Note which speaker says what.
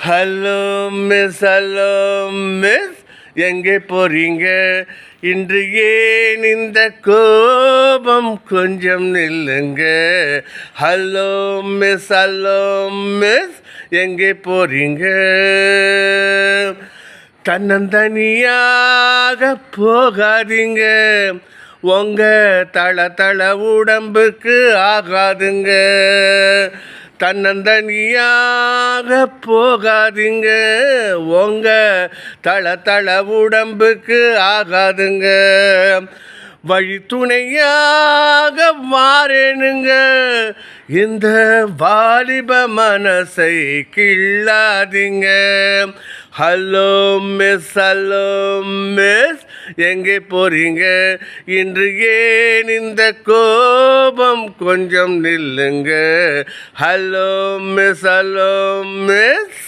Speaker 1: Hello miss hello miss. எங்கே போறீங்க? இன்று ஏன் இந்த கோபம் கொஞ்சம் நில்லுங்க? Hello miss hello miss. எங்கே போறீங்க? தன்னந்தனியாக போகாதீங்க. உங்க தள தள உடம்புக்கு ஆகாதுங்க. தன்னந்தனியாக போகாதீங்க. உங்க தள தள உடம்புக்கு ஆகாதுங்க. வழி துணையாக வாரேனுங்க. இந்த வாலிப மனசை கிள்ளாதீங்க. ஹலோ மிஸ் ஹலோ மிஸ் எங்கே போறீங்க? இன்று ஏன் இந்த கோபம் கொஞ்சம் நில்லுங்க? Hello miss hello miss